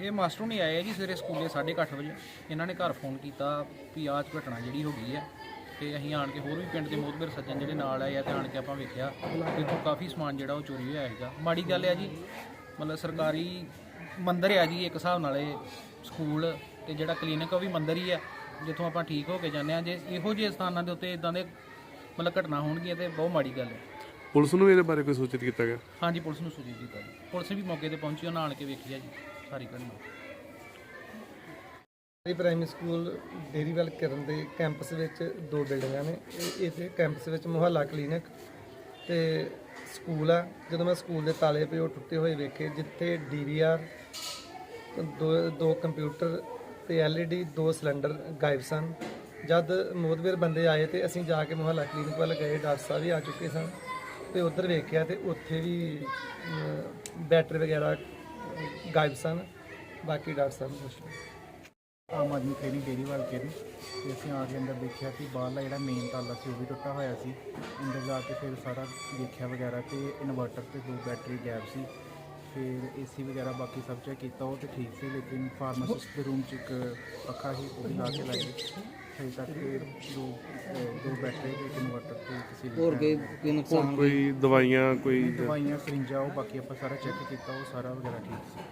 ਇਹ ਮਾਸਟਰ ਨਹੀਂ ਆਏ ਜੀ ਸਵੇਰੇ ਸਕੂਲੇ 8:30 ਵਜੇ। ਇਹਨਾਂ ਨੇ ਘਰ ਫੋਨ ਕੀਤਾ ਵੀ ਆਹ ਘਟਨਾ ਜਿਹੜੀ ਹੋ ਗਈ ਹੈ। ਤੇ ਅਸੀਂ ਆਣ ਕੇ ਹੋਰ ਵੀ ਪਿੰਡ ਦੇ ਮੋਦਬਰ ਸੱਜਣ ਜਿਹੜੇ ਨਾਲ ਆਏ ਆ ਤੇ ਆਣ ਕੇ ਆਪਾਂ ਵੇਖਿਆ ਕਿ ਇੱਥੋਂ ਕਾਫੀ ਸਮਾਨ ਜਿਹੜਾ ਉਹ ਚੋਰੀ ਹੋਇਆ ਹੈਗਾ। ਮਾੜੀ ਗੱਲ ਹੈ ਜੀ ਮਤਲਬ ਸਰਕਾਰੀ ਮੰਦਿਰ ਆ ਜੀ ਇੱਕ ਹਿਸਾਬ ਨਾਲ ਇਹ ਸਕੂਲ ਤੇ ਜਿਹੜਾ ਕਲੀਨਿਕ ਉਹ ਵੀ ਮੰਦਿਰ ਹੀ ਹੈ ਜਿੱਥੋਂ ਆਪਾਂ ਠੀਕ ਹੋ ਕੇ ਜਾਂਦੇ ਆ ਜੇ ਇਹੋ ਜਿਹੇ ਸਥਾਨਾਂ ਦੇ ਉੱਤੇ ਇਦਾਂ ਦੇ ਮਤਲਬ ਘਟਨਾ ਹੋਣਗੀਆਂ ਤੇ ਬਹੁਤ ਮਾੜੀ ਗੱਲ ਹੈ ਪੁਲਿਸ ਨੂੰ ਵੀ ਇਹਦੇ ਬਾਰੇ ਕੋਈ ਸੂਚਿਤ ਕੀਤਾ ਗਿਆ? ਹਾਂਜੀ ਪੁਲਿਸ ਨੂੰ ਸੂਚਿਤ ਕੀਤਾ ਜੀ। ਪੁਲਿਸ ਵੀ ਮੌਕੇ ਤੇ ਪਹੁੰਚੀ ਉਹਨਾਂ ਆਣ ਕੇ ਵੇਖੀ ਆ ਜੀ। ਸਾਰੀ ਘਟਨਾ। ਇਹ ਪ੍ਰਾਇਮਰੀ ਸਕੂਲ ਡੇਰੀਵੈਲ ਕਰਨ ਦੇ ਕੈਂਪਸ ਵਿੱਚ ਦੋ ਬਿਲਡਿੰਗਾਂ ਨੇ। ਇਹ ਇਥੇ ਕੈਂਪਸ ਵਿੱਚ ਮੁਹੱਲਾ ਕਲੀਨਿਕ ਤੇ ਸਕੂਲ ਆ। ਜਦੋਂ ਮੈਂ ਸਕੂਲ ਦੇ ਤਾਲੇ ਪਿਓ ਟੁੱਟੇ ਹੋਏ ਵੇਖੇ ਜਿੱਥੇ ਡੀਵੀਆਰ ਦੋ ਦੋ ਕੰਪਿਊਟਰ ਤੇ ਐਲਈਡੀ ਦੋ ਸਿਲੰਡਰ ਗਾਇਬ ਸਨ। ਜਦ ਮੋਦਵੀਰ ਬੰਦੇ ਆਏ ਤੇ ਅਸੀਂ ਜਾ ਕੇ ਮੁਹੱਲਾ ਕਲੀਨਿਕ ਵੱਲ ਗਏ ਡਾਕਟਰ ਸਾਹਿਬ ਵੀ ਆ ਚੁੱਕੇ ਸਨ। ਤੇ ਉੱਧਰ ਵੇਖਿਆ ਤੇ ਉੱਥੇ ਵੀ ਅਮ, ਬੈਟਰੀ ਵਗੈਰਾ ਗਾਇਬ ਸਨ, ਬਾਕੀ ਡਾਕਟਰ ਸਾਹਿਬ ਨੂੰ ਪੁੱਛ ਆਮ ਆਦਮੀ ਟ੍ਰੇਨਿੰਗ ਡੇਰੀ ਵਾਲ ਕੇ ਦੀ ਤੇ ਅਸੀਂ ਆ ਕੇ ਅੰਦਰ ਦੇਖਿਆ ਕਿ ਬਾਹਰਲਾ ਜਿਹੜਾ ਮੇਨ ਤਾਲਾ ਸੀ, ਉਹ ਵੀ ਟੁੱਟਾ ਹੋਇਆ ਸੀ। ਅੰਦਰ ਜਾ ਕੇ ਫਿਰ ਸਾਰਾ ਦੇਖਿਆ ਵਗੈਰਾ ਤੇ ਇਨਵਰਟਰ ਤੇ ਦੋ ਬੈਟਰੀ ਗੈਪ ਸੀ। ਫਿਰ ਏਸੀ ਵਗੈਰਾ ਬਾਕੀ ਸਭ ਚੈੱਕ ਕੀਤਾ, ਉਹ ਤੇ ਠੀਕ ਸੀ, ਲੇਕਿਨ ਫਾਰਮਾਸਿਸਟ ਦੇ ਰੂਮ 'ਚ ਇੱਕ ਪੱਖਾ ਸੀ, ਉਹ ਵੀ ਲਾ ਕੇ ਲਾਈ ਹਜੇ ਤੱਕ ਦੋ ਦੋ ਬੈਟਰੀ ਤੇ ਇੱਕ ਇਨਵਰਟਰ ਤੇ ਹੋਰ ਕੋਈ ਕੋਈ ਹੋਰ ਨੁਕਸਾਨ ਕੋਈ ਦਵਾਈਆਂ ਕੋਈ ਦਵਾਈਆਂ ਸਰਿੰਜਾਂ ਉਹ ਬਾਕੀ ਆਪਾਂ ਸਾਰਾ ਚੈੱਕ ਕੀਤਾ ਉਹ ਸਾਰਾ ਵਗੈਰਾ ਠੀਕ ਸੀ।